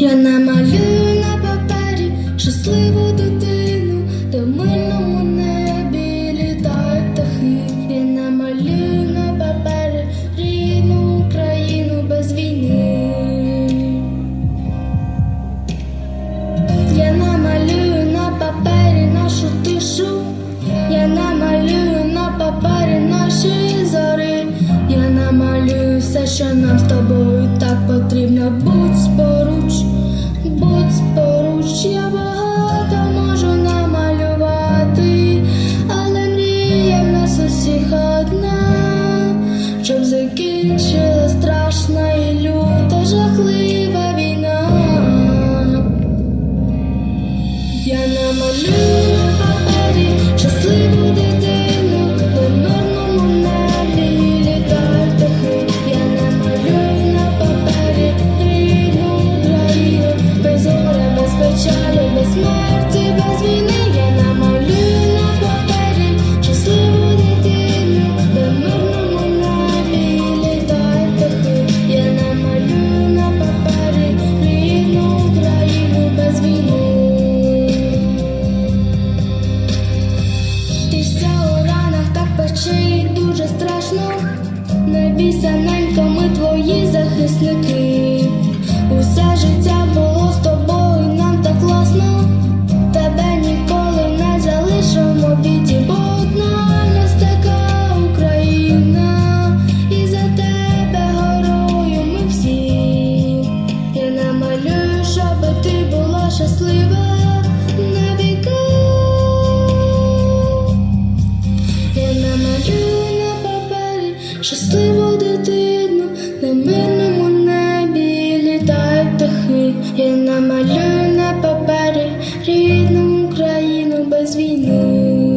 Я намалюю на папері щасливу дитину, в мильному небі літають птахи. Я намалюю на папері рідну Україну без війни. Я намалюю на папері нашу тишу, я намалюю на папері наші зори, я намалюю все, що нам з тобою так потрібно. Будь поруч, будь поруч, я багато можу намалювати, але мрія в нас усіх одна, щоб закінчила страшна і люта жахлива війна. Я намалюю дуже страшно. Не бійся, ненько, ми твої захисники. щасливу дитину на мирному небі літають птахи, я намалюю на папері рідну Україну без війни.